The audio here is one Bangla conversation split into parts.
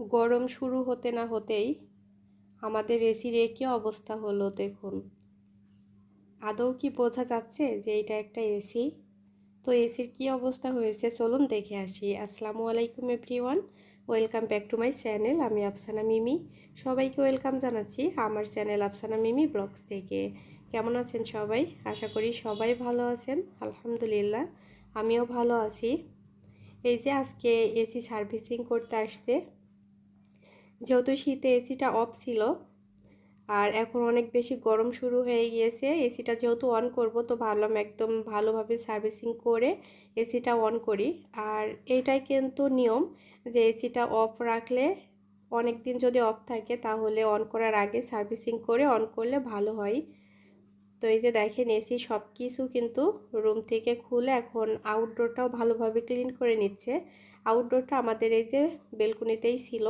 গরম শুরু হতে না হতেই আমাদের এসির কী অবস্থা হলো দেখুন। আদৌ কি বোঝা যাচ্ছে যে এটা একটা এসি? তো এসির কি অবস্থা হয়েছে চলুন দেখে আসি। আসসালামু আলাইকুম everyone, welcome back to my channel. আমি আফসানা মিমি। সবাইকে ওয়েলকাম জানাচ্ছি আমার চ্যানেল আফসানা মিমি ব্লগস থেকে। কেমন আছেন সবাই? আশা করি সবাই ভালো আছেন। আলহামদুলিল্লাহ, আমিও ভালো আছি। এই যে আজকে এসি সার্ভিসিং করতে আসছে যেহেতু শীতে এসিটা অফ ছিল, আর এখন অনেক বেশি গরম শুরু হয়ে গিয়েছে, এসিটা যেহেতু অন করব, তো ভাবলাম একদম ভালোভাবে সার্ভিসিং করে এসিটা অন করি। আর এটাই কিন্তু নিয়ম যে এসিটা অফ রাখলে অনেক দিন যদি অফ থাকে তাহলে অন করার আগে সার্ভিসিং করে অন করলে ভালো হয়। তো এই যে দেখেন এসি সব কিছু কিন্তু রুম থেকে খুলে এখন আউটডোরটাও ভালোভাবে ক্লিন করে নিচ্ছে। আউটডোরটা আমাদের এই যে বেলকুনিতেই ছিল।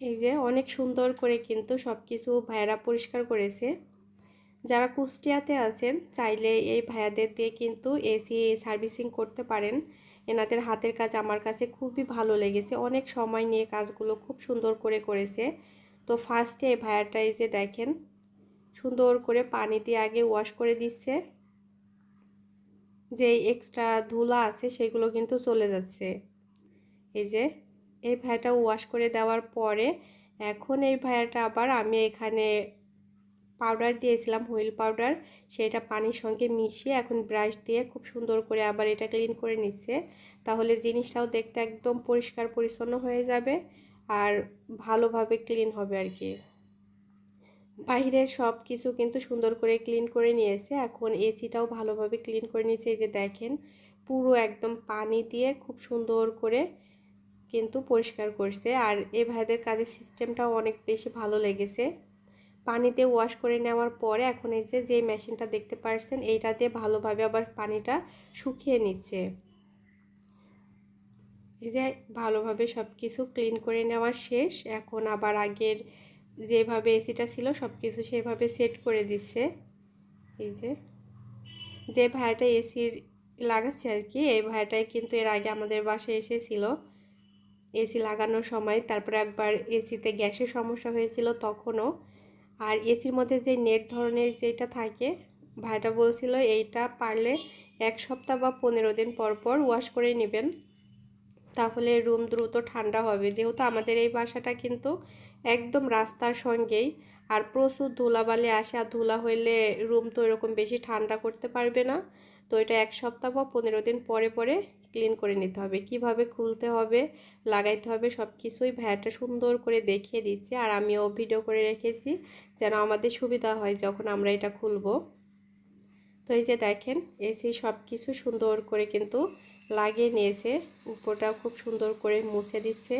এই যে অনেক সুন্দর করে কিন্তু সব কিছু ভাইয়ারা পরিষ্কার করেছে। যারা কুষ্টিয়াতে আছেন, চাইলে এই ভাইয়াদের দিয়ে কিন্তু এসি সার্ভিসিং করতে পারেন। এনাদের হাতের কাজ আমার কাছে খুবই ভালো লেগেছে। অনেক সময় নিয়ে কাজগুলো খুব সুন্দর করে করেছে। তো ফার্স্টে এই ভাইয়াটা এই যে দেখেন, সুন্দর করে পানি দিয়ে আগে ওয়াশ করে দিচ্ছে। যে এক্সট্রা ধুলা আছে, সেগুলো কিন্তু চলে যাচ্ছে। এই যে এই ভায়াটা ওয়াশ করে দেওয়ার পরে এখন এই ভায়াটা আবার আমি এখানে পাউডার দিয়েছিলাম হুইল পাউডার সেটা পানির সঙ্গে মিশিয়ে এখন ব্রাশ দিয়ে খুব সুন্দর করে আবার এটা ক্লিন করে নিচ্ছে। তাহলে জিনিসটাও দেখতে একদম পরিষ্কার পরিচ্ছন্ন হয়ে যাবে আর ভালোভাবে ক্লিন হবে আর কি। বাহিরের সব কিছু কিন্তু সুন্দর করে ক্লিন করে নিয়েছে। এখন এসিটাও ভালোভাবে ক্লিন করে নিয়েছে। এই যে দেখেন, পুরো একদম পানি দিয়ে খুব সুন্দর করে কিন্তু পরিষ্কার করছে। আর এ ভাইদের কাজের সিস্টেমটাও অনেক বেশি ভালো লেগেছে। পানিতে ওয়াশ করে নেওয়ার পরে এখন এই যে যে মেশিনটা দেখতে পাচ্ছেন এইটা দিয়ে ভালোভাবে আবার পানিটা শুকিয়ে নিচ্ছে। এই যে, ভালোভাবে সব কিছু ক্লিন করে নেওয়া শেষ। এখন আবার আগের যেভাবে এসিটা ছিল সব কিছু সেভাবে সেট করে দিচ্ছে। এই যে যে ভাইটা এসির লাগাচ্ছে আর কি, এই ভাইটাই কিন্তু এর আগে আমাদের বাসায় এসেছিল। এসি লাগানোর সময়, তারপরে একবার এসিতে গ্যাসের সমস্যা হয়েছিল তখনও। আর এসির মধ্যে যে নেট ধরনের যেটা থাকে, ভাইটা বলছিল এইটা পারলে এক সপ্তাহ বা পনেরো দিন পর পর ওয়াশ করে নেবেন। তাহলে রুম দ্রুত ঠান্ডা হবে। যেহেতু আমাদের এই বাসাটা কিন্তু একদম রাস্তার সঙ্গেই, আর প্রচুর ধুলাবালি আসে, আর ধুলা হইলে রুম তো এরকম বেশি ঠান্ডা করতে পারবে না। তো এটা এক সপ্তাহ বা পনেরো দিন পরে পরে ক্লিন করে নিতে হবে। কীভাবে খুলতে হবে, লাগাইতে হবে সব কিছুই ভ্যাটটা সুন্দর করে দেখিয়ে দিচ্ছে, আর আমিও ভিডিও করে রেখেছি যেন আমাদের সুবিধা হয় যখন আমরা এটা খুলব। তো এই যে দেখেন, এসি সব কিছু সুন্দর করে কিন্তু লাগিয়ে নিয়েছে। উপরটাও খুব সুন্দর করে মুছে দিচ্ছে।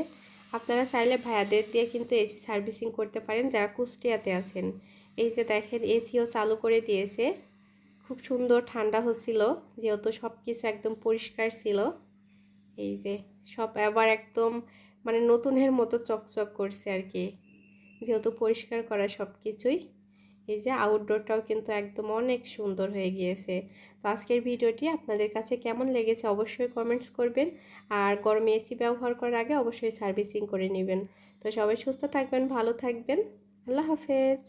আপনারা চাইলে ভাইয়াদের দিয়ে কিন্তু এসি সার্ভিসিং করতে পারেন যারা কুষ্টিয়াতে আছেন। এই যে দেখেন, এসিও চালু করে দিয়েছে। খুব সুন্দর ঠান্ডা হচ্ছিল, যেহেতু সব কিছু একদম পরিষ্কার ছিল। এই যে সব আবার একদম মানে নতুনের মতো চকচক করছে আর কি। যেহেতু পরিষ্কার করা সব কিছুই এই যে আউটডোরটাও কিন্তু একদম অনেক সুন্দর হয়ে গিয়েছে। তো আজকের ভিডিওটি আপনাদের কাছে কেমন লেগেছে অবশ্যই কমেন্টস করবেন আর গরম এসি ব্যবহার করার আগে অবশ্যই সার্ভিসিং করে নেবেন। তো সবাই সুস্থ থাকবেন, ভালো থাকবেন। আল্লাহ হাফেজ।